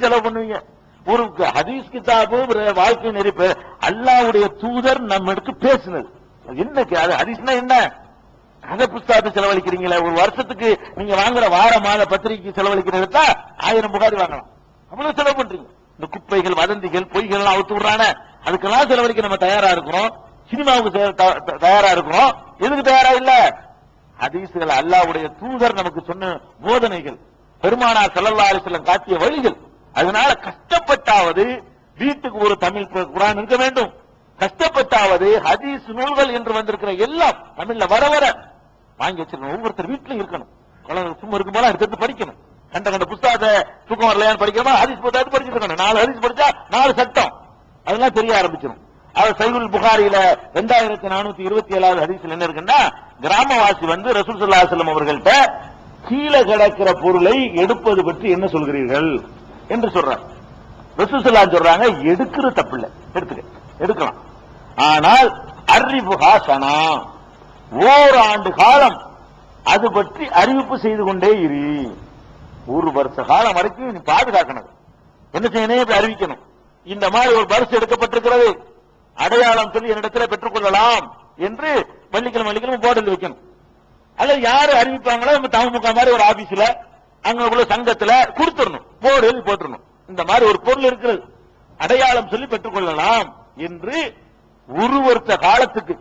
செலவு பண்ணுவீங்க. ஒரு ஹதீஸ் கிதாபு ஒரு வாழ்க்கை நெறிப்பு அல்லாவுடைய தூதர் நம்மளுக்கு பேசுனது. என்னக்கு அது ஹதீஸ்னா என்ன? அந்த புஸ்தகத்தை செலவழிக்கிறீங்களே? ஒரு வருஷத்துக்கு நீங்க வாங்குற வார மாத பத்திரிகை செலவழிக்கிறதா ஆயிரம் புகாரி வாங்கலாம். அவ்வளவு செலவு பண்றீங்க. இந்த குப்பைகள் வதந்திகள் பொய்கள் எல்லாம் அவுத்து விடுறானே. அதுக்கெல்லாம் செலவழிக்க நம்ம தயாரா இருக்கிறோம். சினிமாவுக்கு தயாரா இருக்கிறோம். எதுக்கு தயாரா இல்ல? ஹதீஸ்கள் அல்லாஹ்வுடைய தூதர் நமக்கு சொன்ன போதனைகள். பெருமானா ஸல்லல்லாஹு அலைஹி காட்டிய வழிகள். அதனால கஷ்டப்பட்டாவது வீட்டுக்கு ஒரு தமிழ் குரான் இருக்க வேண்டும். கஷ்டப்பட்டாவது ஹதீஸ் நூல்கள் என்று வந்திருக்கிற எல்லாம் தமிழ்ல வர வர வாங்கி வச்சிருக்கணும். ஒவ்வொருத்தர் வீட்டுல இருக்கணும். குழந்தை சும்மா இருக்கும் போல எடுத்து படிக்கணும். கண்ட கண்ட புத்தகத்தை தூக்கம் வரலையான்னு படிக்கிறோமா ஹதீஸ் புத்தகத்தை படிச்சிருக்கணும் நாலு ஹதீஸ் படிச்சா நாலு சட்டம். அதெல்லாம் தெரிய ஆரம்பிச்சிடும் அவர் சைகுல் புகாரியில ரெண்டாயிரத்தி நானூத்தி இருபத்தி ஏழாவது ஹதீஸ்ல என்ன இருக்குன்னா கிராமவாசி வந்து ரசூல் ஸல்லல்லாஹு அலைஹி அவர்கள்ட்ட கீழே கிடக்கிற பொருளை எடுப்பது பற்றி என்ன சொல்கிறீர்கள்? என்று சொல்றார். ரசூசல்லா சொல்றாங்க எடுக்கிற தப்பு இல்லை எடுத்துக்க. எடுக்கலாம். ஆனால் அறிவுகா சனா ஓராண்டு காலம் அது பற்றி அறிவிப்பு செய்து கொண்டே இரு. ஒரு வருஷ காலம் வரைக்கும் நீ பாதுகாக்கணும். என்ன செய்யணும்? இப்படி அறிவிக்கணும். இந்த மாதிரி ஒரு பரிசு எடுக்கப்பட்டிருக்கிறது. அடையாளம் சொல்லி என்னிடத்தில் பெற்றுக்கொள்ளலாம் என்று வெள்ளிக்கிழமை வெள்ளிக்கிழமை போர்டில் வைக்கணும். அல்லது யாரு அறிவிப்பாங்களோ நம்ம தமுக மாதிரி ஒரு ஆபீஸ்ல அங்க உள்ள சங்கத்துல கொடுத்துடணும். போர்டு எழுதி போட்டுடணும். இந்த மாதிரி ஒரு பொருள் இருக்கிறது. அடையாளம் சொல்லி பெற்றுக்கொள்ளலாம் என்று ஒரு வருஷ காலத்துக்கு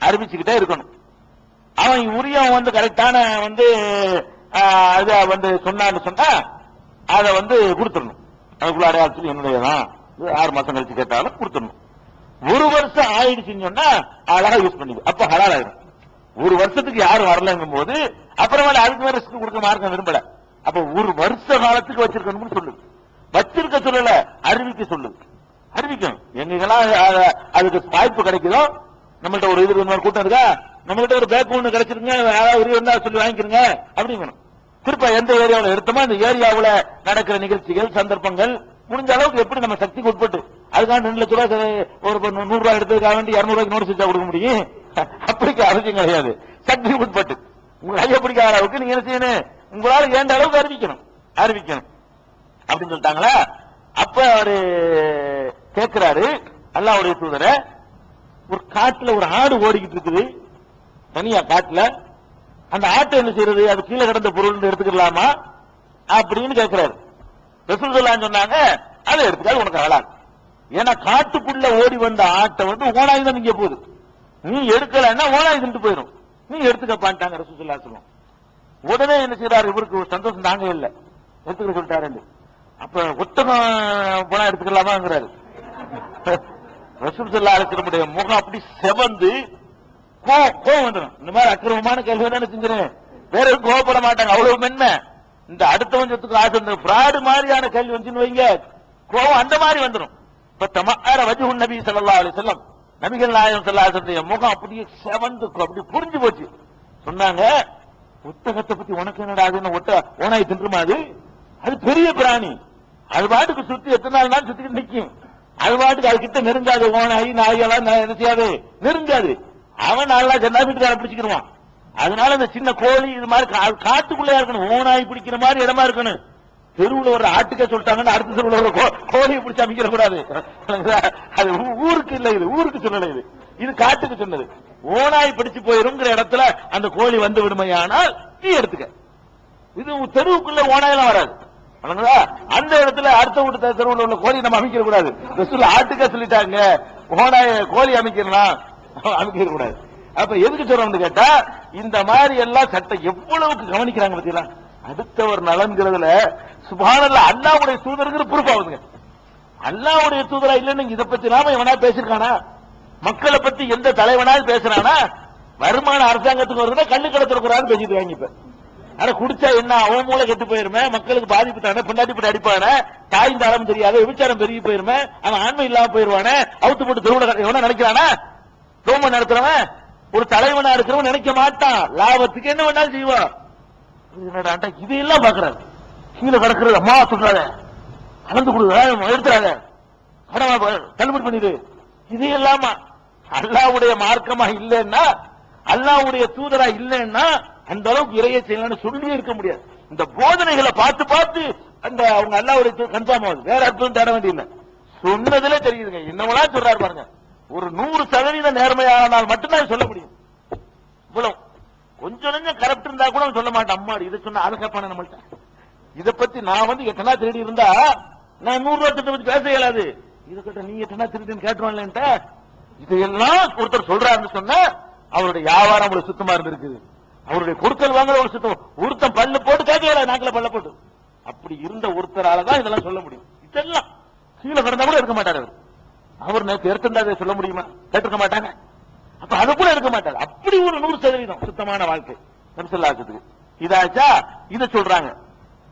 அறிவிச்சுக்கிட்டே இருக்கணும். அவன் உரியவன் வந்து கரெக்டான வந்து ஆஹ், வந்து சொன்னான்னு சொன்னா அதை வந்து கொடுத்துடணும். அதுக்குள்ள அடையாளம் சொல்லி என்னுடையதான். ஆறு மாசம் கழிச்சு கேட்டாலும் கொடுத்துடணும். ஒரு வருஷம் ஆயிடுச்சுன்னு சொன்னா அழகா யூஸ் பண்ணிடு அப்ப ஹலால் ஆயிடும். ஒரு வருஷத்துக்கு யாரும் வரலங்கும் போது அப்புறமேல அதுக்கு மேல ரிஸ்க் கொடுக்க மார்க்கம் விரும்பல. அப்ப ஒரு வருஷ காலத்துக்கு வச்சிருக்கணும்னு சொல்லுது வச்சிருக்க சொல்லல அறிவிக்க சொல்லுது அறிவிக்கும் எங்கெல்லாம் அதுக்கு வாய்ப்பு கிடைக்குதோ நம்மள்ட்ட ஒரு இது கூட்டம் இருக்கா? நம்மகிட்ட ஒரு பேக் ஒண்ணு கிடைச்சிருங்க யாராவது இருந்தா சொல்லி வாங்கிக்கிறங்க அப்படிங்கணும். திருப்ப எந்த ஏரியாவுல எடுத்தோமோ அந்த ஏரியாவுல நடக்கிற நிகழ்ச்சிகள் சந்தர்ப்பங்கள் முடிஞ்ச அளவுக்கு எப்படி நம்ம சக்திக்கு உட்பட்டு அதுக்காக ரெண்டு லட்ச ரூபாய் ஒரு நூறு ரூபாய் எடுத்ததுக்காக வேண்டி இருநூறு நோட்டு செஞ்சா கொடுக்க முடியும்? அப்படிக்கு அவசியம் கிடையாது. சக்திக்கு உட்பட்டு. உங்களுக்கு கையை பிடிக்காத அளவுக்கு நீங்க என்ன செய்யணும்? உங்களால ஏண்ட அளவுக்கு அறிவிக்கணும். அறிவிக்கணும். அப்படின்னு சொல்லிட்டாங்களா? அப்ப அவரு கேட்கிறாரு அல்லாவுடைய தூதர ஒரு காட்டுல ஒரு ஆடு ஓடிக்கிட்டு இருக்குது. தனியா காட்டுல. அந்த ஆட்டை என்ன செய்யறது? அது கீழே கிடந்த பொருள் எடுத்துக்கலாமா? அப்படின்னு கேட்கிறாரு ரசூல் சொன்னாங்க அதை எடுத்துக்காது உனக்கு ஹலால். ஏன்னா காட்டுக்குள்ள ஓடி வந்த ஆட்டை வந்து ஓனாய் தான் இங்க போகுது. நீ எடுக்கலன்னா ஓனாய் தின்ட்டு போயிடும் நீ எடுத்துக்கப்பான்ட்டாங்க ரசூல் சொல்லுவோம் உடனே என்ன செய்யறாரு இவருக்கு ஒரு சந்தோஷம் தாங்க இல்ல. எடுத்துக்க சொல்லிட்டாரு அப்ப உத்தகம் போனா எடுத்துக்கலாமாங்கிறாரு. ரசூல் செல்லா அலிஸ்லமுடைய முகம் அப்படி செவந்து கோ கோவம் வந்துடும் இந்த மாதிரி அக்கிரமமான கேள்வி தானே செஞ்சிருவேன் வேற எதுவும் கோவப்பட மாட்டாங்க. அவ்வளவு மென்மை. இந்த அடுத்த வஞ்சத்துக்கு ஆசை இந்த பிராடு மாதிரியான கேள்வி வந்துன்னு வைங்க. கோவம் அந்த மாதிரி வந்துடும் இப்ப தமார வஜ்ஹு நபி சல்லா அலி செல்லம் நபிகள் நாயகம் ஸல்லல்லாஹு முகம் அப்படியே செவந்து அப்படி புரிஞ்சு போச்சு. சொன்னாங்க புத்தகத்தை பத்தி உனக்கு என்னடாதுன்னு ஒட்ட ஓனாய் தின்றுமா அது? அது பெரிய பிராணி. அது பாட்டுக்கு சுத்தி எத்தனை நாள் நாள் சுத்திட்டு நிக்கும். அது பாட்டுக்கு அது கிட்ட நெருங்காது. ஓனாய் நாயெல்லாம் என்ன செய்யாது? நெருங்காது. அவன் நல்லா ஜெண்டா வீட்டுக்கார பிடிச்சிக்கிடுவான் அதனால இந்த சின்ன கோழி இது மாதிரி கா- காட்டுக்குள்ளே இருக்கணும். ஓனாய் பிடிக்கிற மாதிரி இடமா இருக்கணும். தெருவுல ஒரு ஆட்டுக்க சொல்லிட்டாங்கன்னு அடுத்த தெருவில் ஒரு கோ- கோழியை பிடிச்சி அமைக்கிற கூடாது அது ஊருக்கு இல்லை இது. ஊருக்கு சொல்லலை இது. இது காட்டுக்கு சொன்னது. ஓனாய் பிடிச்சு போயிருங்கிற இடத்துல அந்த கோழி வந்து விடுமையானால் நீ எடுத்துக்க. இது தெருவுக்குள்ள ஓனாயெல்லாம் வராது. அந்த இடத்துல அடுத்த வீட்டு தெருவில் தெருவுல உள்ள கோழி நம்ம அமைக்க கூடாது. ரசூல் ஆட்டுக்க சொல்லிட்டாங்க. ஓனாய கோழி அமைக்கலாம் அமைக்க கூடாது. அப்ப எதுக்கு சொல்றோம்னு கேட்டா இந்த மாதிரி எல்லாம் சட்டம் எவ்வளவுக்கு கவனிக்கிறாங்க பத்தியா அடுத்தவர் நலன்கிறதுல சுபானல்ல அல்லாவுடைய தூதருங்கிற பொறுப்பாகுதுங்க அல்லாவுடைய தூதரா இல்லைன்னு இதை பத்தி நாம எவனா பேசிருக்கானா மக்களை பத்தி எந்த தலைவனாவது பேசுறானா? வருமான அரசாங்கத்துக்கு வருதுன்னா கண்ணு கடத்திருக்கிறான்னு பேசிட்டு வாங்கி ஆனா குடிச்சா என்ன? அவன் மூளை கெட்டு போயிருமே? மக்களுக்கு பாதிப்பு தானே? பொண்டாட்டி போட்டு அடிப்பானே? தாய் தாளம் தெரியாது? விபச்சாரம் பெருகி போயிருமே? அவன் ஆண்மை இல்லாம போயிருவானே? அவுத்து போட்டு திருவிழா எவனா நினைக்கிறானா? ரோமன் நடத்துறவன்? ஒரு தலைவனா இருக்கிறவன் நினைக்க மாட்டான். லாபத்துக்கு என்ன வேணாலும் செய்வான். என்னடா இதையெல்லாம் பாக்குறாரு. கீழே கிடக்குறது அம்மா சொல்றாத கலந்து கொடுங்க எடுத்துறாத தள்ளுபடி பண்ணிடு. இது இல்லாம அல்லாவுடைய மார்க்கமா இல்லைன்னா அல்லாவுடைய தூதரா இல்லைன்னா அந்த அளவுக்கு இறைய செய்யலாம்னு சொல்லியே இருக்க முடியாது. இந்த போதனைகளை பார்த்து பார்த்து அந்த அவங்க அல்லாவுடைய கன்ஃபார்ம் ஆகுது. வேற அர்த்தம் தேட வேண்டியதில்லை சொன்னதுல தெரியுதுங்க. என்னவெல்லாம் சொல்றாரு பாருங்க. ஒரு நூறு சதவீத நேர்மையானால் மட்டும்தான் சொல்ல முடியும். இவ்வளவு. கொஞ்சம் கொஞ்சம் கரெக்ட் இருந்தா கூட சொல்ல மாட்டேன். அம்மாடி இதை சொன்னா அதை கேட்பான நம்மள்ட்ட. இதை பத்தி நான் வந்து எட்டனா திருடி இருந்தா நான் நூறு ரூபாய் திட்டத்தை பத்தி பேச இயலாது. இதை கிட்ட நீ எட்டனா திருடின்னு கேட்டுவான்லன்ட்ட இதையெல்லாம் ஒருத்தர் சொல்றாருன்னு சொன்னா அவருடைய வியாபாரம் அவ்வளவு சுத்தமா இருந்திருக்குது அவருடைய கொடுக்கல் வாங்கல ஒரு சுத்தம் ஒருத்தன் பல்லு போட்டு கேட்க இயலாது நாக்கில பல்ல போட்டு. அப்படி இருந்த ஒருத்தரால தான் இதெல்லாம் சொல்ல முடியும். இதெல்லாம் கீழே கிடந்தா கூட இருக்க மாட்டார் அவர். அவர் நேற்று எடுத்திருந்தா சொல்ல முடியுமா? கேட்டிருக்க மாட்டாங்க. அப்ப அது கூட இருக்க மாட்டாரு. அப்படி ஒரு நூறு சதவீதம் சுத்தமான வாழ்க்கை. நம்சல்லாசத்துக்கு இதாச்சா இத சொல்றாங்க.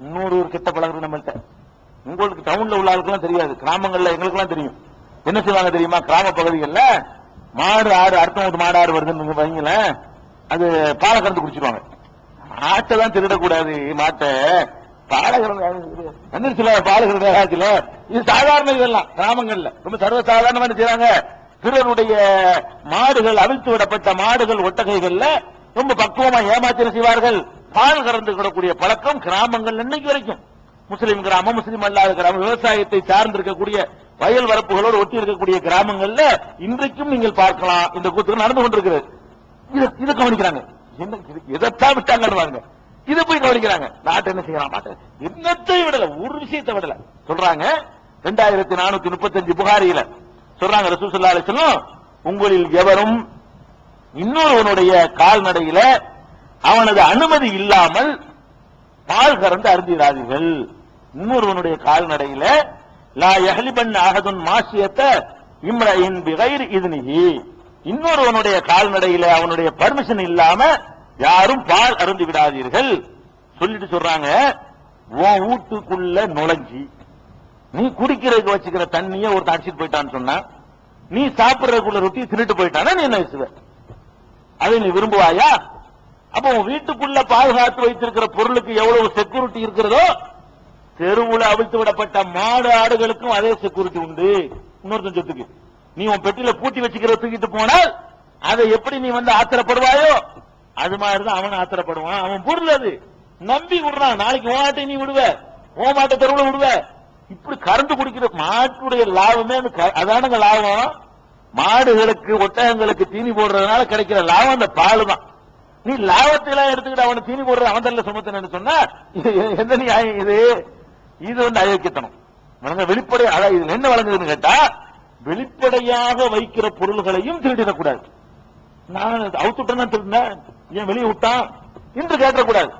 இன்னொரு ஒரு கெட்ட பழகுறது நம்மள்ட்ட. உங்களுக்கு டவுன்ல உள்ள ஆளுக்கெல்லாம் தெரியாது. கிராமங்கள்ல எங்களுக்கெல்லாம் தெரியும். என்ன செய்வாங்க தெரியுமா? கிராம பகுதிகள்ல மாடு ஆடு அடுத்த வீட்டு மாடு ஆடு வருதுன்னு வைங்களேன் அது பாலை கறந்து குடிச்சிருவாங்க. ஆட்டை தான் திருடக்கூடாது. மாட்டை. பாலகரம் பாலகர் பாலகரம் இது? சாதாரண இதெல்லாம் கிராமங்கள்ல. ரொம்ப சர்வ சாதாரணமா என்ன செய்றாங்க. பிறருடைய மாடுகள் அவிழ்த்து விடப்பட்ட மாடுகள் ஒட்டகைகள்ல ரொம்ப பக்குவமா ஏமாத்திர செய்வார்கள். பால் கறந்து கிடக்கூடிய பழக்கம் கிராமங்கள் இன்னைக்கு வரைக்கும். முஸ்லீம் கிராமம் முஸ்லீம் அல்லாத கிராமம் விவசாயத்தை சார்ந்து இருக்கக்கூடிய வயல் வரப்புகளோடு ஒட்டி இருக்கக்கூடிய கிராமங்கள்ல இன்றைக்கும் நீங்கள் பார்க்கலாம் இந்த கூத்து நடந்து கொண்டிருக்கிறது. இத கவனிக்கிறாங்க. என்ன இது- இதைத்தான் விட்டாங்கன்னு இதை போய் கவனிக்கிறாங்க. நாட்டை என்ன செய்யலாம்? நாட்டை என்னத்தை விடல? ஒரு விஷயத்தை விடல. சொல்றாங்க ரெண்டாயிரத்தி நானூத்தி முப்பத்தஞ்சு புகாரியில. சொல்றாங்க ரசூசல்லா அலிஸ்லாம் உங்களில் எவரும் இன்னொருவனுடைய கால்நடையில அவனது அனுமதி இல்லாமல் பால் கறந்து அருந்திடாதீர்கள். இன்னொருவனுடைய கால்நடையில லா யஹ்லிபன் அகதுன் மாசியத்த இம்ரயின் பிகைர் இதுனிகி இன்னொருவனுடைய கால்நடையில அவனுடைய பர்மிஷன் இல்லாம யாரும் பால் அருந்து விடாதீர்கள். சொல்லிட்டு சொல்றாங்க உன் வீட்டுக்குள்ள நுழைஞ்சி. நீ குடிக்கிறதுக்கு வச்சுக்கிற தண்ணிய ஒரு அடிச்சிட்டு போயிட்டான்னு சொன்னா நீ சாப்பிடுறதுக்குள்ள ரொட்டி திருட்டு போயிட்டானா நீ என்ன வச்சுவ அதை நீ விரும்புவாயா? அப்ப உன் வீட்டுக்குள்ள பாதுகாத்து வைத்திருக்கிற பொருளுக்கு எவ்வளவு செக்யூரிட்டி இருக்கிறதோ தெருவுல அவிழ்த்து விடப்பட்ட மாடு ஆடுகளுக்கும் அதே செக்யூரிட்டி உண்டு. இன்னொருத்தன் சொத்துக்கு. நீ உன் பெட்டியில பூட்டி வச்சுக்கிற தூக்கிட்டு போனால் அதை எப்படி நீ வந்து ஆத்திரப்படுவாயோ அது மாதிரிதான் அவன் ஆத்திரப்படுவான். அவன் புரியல அது. நம்பி விடுறான். நாளைக்கு உன் ஆட்டை நீ விடுவ. ஓமாட்ட தெருவுல விடுவ. இப்படி கறந்து குடிக்கிற மாட்டுடைய லாபமே அதானுங்க லாபம்? மாடுகளுக்கு ஒட்டகங்களுக்கு தீனி போடுறதுனால கிடைக்கிற லாபம் அந்த பால் தான் நீ லாபத்தை எல்லாம் எடுத்துக்கிட்டு அவனை தீனி போடுற அவன் தள்ள சுமத்தனு சொன்னா இது எந்த நியாயம் இது? இது வந்து அயோக்கியத்தனம். வழங்க வெளிப்படை இதுல என்ன வழங்குதுன்னு கேட்டா வெளிப்படையாக வைக்கிற பொருள்களையும் திருடிடக்கூடாது. நான் அவுத்துட்டேன்னா திருடினேன் ஏன் வெளியே விட்டான்? என்று கேட்டக்கூடாது.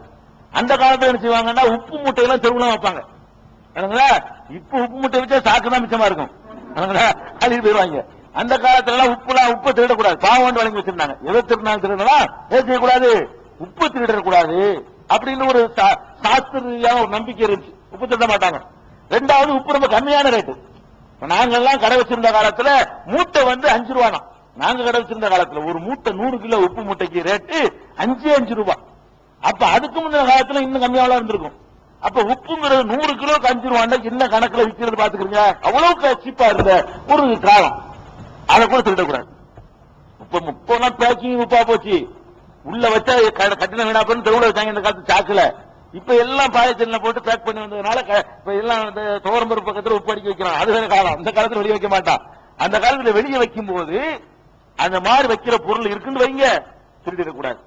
அந்த காலத்துல என்ன செய்வாங்கன்னா உப்பு மூட்டையெல்லாம் தெருவுலாம் வைப்பாங்க. அதுங்களா இப்ப உப்பு மூட்டை வச்சா சாக்கு தான் மிச்சமா இருக்கும். அதுங்களா அழுகி போயிருவாங்க அந்த காலத்துல எல்லாம் உப்புலாம் உப்பு திருடக்கூடாது. பாவம் வழங்கி வச்சிருந்தாங்க. எதை திருடினாலும் திருடலாம் எதை செய்யக்கூடாது? உப்பு திருடக்கூடாது. அப்படின்னு ஒரு சா- சாஸ்திரியான ஒரு நம்பிக்கை இருந்துச்சு. உப்பு திருட மாட்டாங்க. ரெண்டாவது உப்பு ரொம்ப கம்மியான ரேட்டு நாங்கெல்லாம் கடை வச்சிருந்த காலத்துல மூட்டை வந்து அஞ்சு ரூபானா? நாங்க கடை வச்சிருந்த காலத்துல ஒரு மூட்டை நூறு கிலோ உப்பு மூட்டைக்கு ரேட்டு அஞ்சு அஞ்சு ரூபாய் அப்ப அதுக்கு முந்தின காலத்துல இன்னும் கம்மியாவெல்லாம் இருந்திருக்கும். அப்ப உப்புங்கிறது நூறு கிலோக்கு அஞ்சு ரூபாண்டா என்ன கணக்குல விற்கிறது பாத்துக்கிறீங்க? அவ்வளவு சீப்பா இருந்த ஒரு காலம். அதை கூட திருடக்கூடாது. இப்ப முப்பதுலாம் பேக்கிங் உப்பா போச்சு. உள்ள வச்சா க- கட்டின வீணா பண்ணி தெருவுல வச்சாங்க இந்த காலத்து சாக்குல. இப்ப எல்லாம் பாயத்தில போட்டு பேக் பண்ணி வந்ததுனால இப்ப எல்லாம் இந்த துவரம்பரு பக்கத்துல உப்பு அடிக்க வைக்கிறான். அது வேற காலம். அந்த காலத்துல வெளியே வைக்க மாட்டான். அந்த காலத்துல வெளியே வைக்கும் போது அந்த மாதிரி வைக்கிற பொருள் இருக்குன்னு வைங்க. திருடிடக்கூடாது.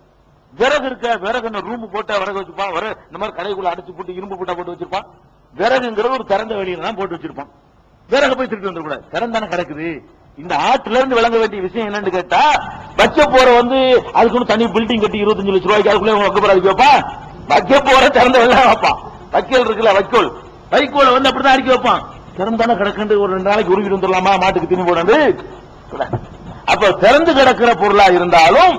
விறகு இருக்க? விறகு ரூம் போட்டா விறகு வச்சிருப்பான் வர இந்த மாதிரி கடைக்குள்ள அடிச்சு போட்டு இரும்பு போட்டா போட்டு வச்சிருப்பான். விறகுங்கிறது ஒரு திறந்த வெளியில தான் போட்டு வச்சிருப்பான். விறகு போய் திருட்டு வந்துடக்கூடாது. திறந்தானே கிடக்குது. இந்த ஆற்றுல இருந்து விளங்க வேண்டிய விஷயம் என்னன்னு கேட்டா வச்ச போற வந்து அதுக்குன்னு தனி பில்டிங் கட்டி இருபத்தஞ்சு லட்சம் ரூபாய்க்கு அதுக்குள்ளே வைக்க போற வைக்க போற திறந்த வெளில வைப்பான். வைக்கோல் இருக்குல்ல வைக்கோல். வைக்கோலை வந்து அப்படிதான் அடிக்க வைப்பான். திறந்தானே கிடக்குண்டு ஒரு ரெண்டு நாளைக்கு உருவிட்டு வந்துடலாமா? மாட்டுக்கு திணி போடாது அப்ப திறந்து கிடக்கிற பொருளா இருந்தாலும்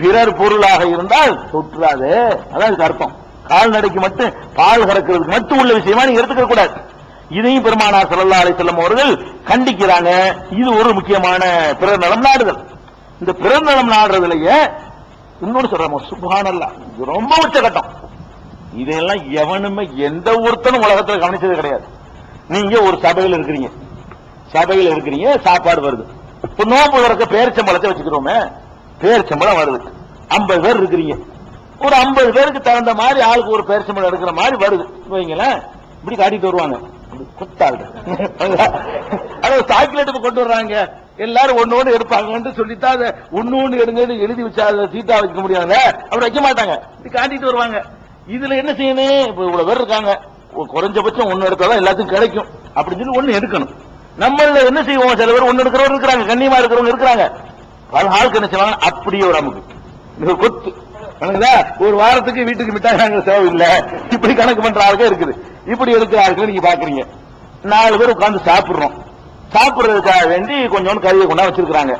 பிறர் பொருளாக இருந்தால் தொற்றாது. அதான் இதுக்கு அர்த்தம். கால்நடைக்கு மட்டும் பால் கறக்கிறதுக்கு மட்டும் உள்ள விஷயமா நீங்க எடுத்துக்க கூடாது. இதையும் பெருமானார் சல்லா அலை செல்லம் அவர்கள் கண்டிக்கிறாங்க. இது ஒரு முக்கியமான பிறர் நலம் நாடுதல். இந்த பிறர் நலம் நாடுறதுலயே இன்னொன்னு சொல்றாங்க சுபானல்லா இது ரொம்ப உச்சகட்டம் இதெல்லாம் எவனுமே எந்த ஒருத்தனும் உலகத்துல கவனிச்சது கிடையாது. நீங்க ஒரு சபையில் இருக்கிறீங்க. சபையில் இருக்கிறீங்க சாப்பாடு வருது. இப்போ நோம்பு வரக்க பேரிச்சம்பளத்தை வச்சுக்கிறோமே பேரிச்சம்பளம் வருது. ஐம்பது பேர் இருக்கிறீங்க. ஒரு ஐம்பது பேருக்கு தகுந்த மாதிரி ஆளுக்கு ஒரு பேரிச்சம்பளம் எடுக்கிற மாதிரி வருது. வைங்களேன் இப்படி காட்டிட்டு வருவாங்க. குத்தாள் அதாவது சாக்லேட் கொண்டு வர்றாங்க. எல்லாரும் ஒண்ணு ஒண்ணு எடுப்பாங்கன்னு சொல்லித்தான் அதை ஒண்ணு ஒண்ணு எடுங்கன்னு எழுதி வச்சா அதை சீட்டா வைக்க முடியாதுல்ல? அப்படி வைக்க மாட்டாங்க. இப்படி காட்டிட்டு வருவாங்க. இதுல என்ன செய்யணும்? இப்ப இவ்வளவு பேர் இருக்காங்க. குறைஞ்சபட்சம் ஒண்ணு எடுத்தாதான் எல்லாத்துக்கும் கிடைக்கும். அப்படின்னு சொல்லி ஒன்னு எடுக்கணும். நம்மள என்ன செய்வோம்? சில பேர் ஒண்ணு எடுக்கிறவங்க இருக்கிறாங்க. கண்ணியமா இருக்கிறவங்க இருக்கிறாங்க. பல ஆளுக்கு என்ன செய்வாங்க? அப்படியே ஒரு அமுக்கு. இது ஒரு கொத்து ஒரு வாரத்துக்கு வீட்டுக்கு மிட்டாய் வாங்க செலவு இப்படி கணக்கு பண்ற ஆளுங்க இருக்குது. இப்படி இருக்கிறார்கள் நீங்க பாக்குறீங்க. நாலு பேர் உட்கார்ந்து சாப்பிடுறோம். சாப்பிடுறதுக்காக வேண்டி கொஞ்சோண்டு கறியை கொண்டா வச்சிருக்கிறாங்க.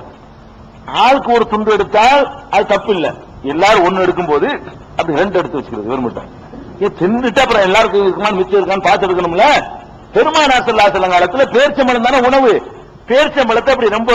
ஆளுக்கு ஒரு துண்டு எடுத்தால் அது தப்பு இல்ல. எல்லாரும் ஒண்ணு எடுக்கும் போது அப்படி ரெண்டு எடுத்து வச்சுக்கிறது வெறுமட்டம் ஏன் தின்னுட்டு அப்புறம் எல்லாருக்கும் இருக்குமா மிச்சம் இருக்கான்னு பார்த்து எடுக்கணும்ல? பெருமானார் சில காலத்துல பேர்ச்சம்பளம் தானே உணவு. பேர்ச்சம்பளத்தை அப்படி ரொம்ப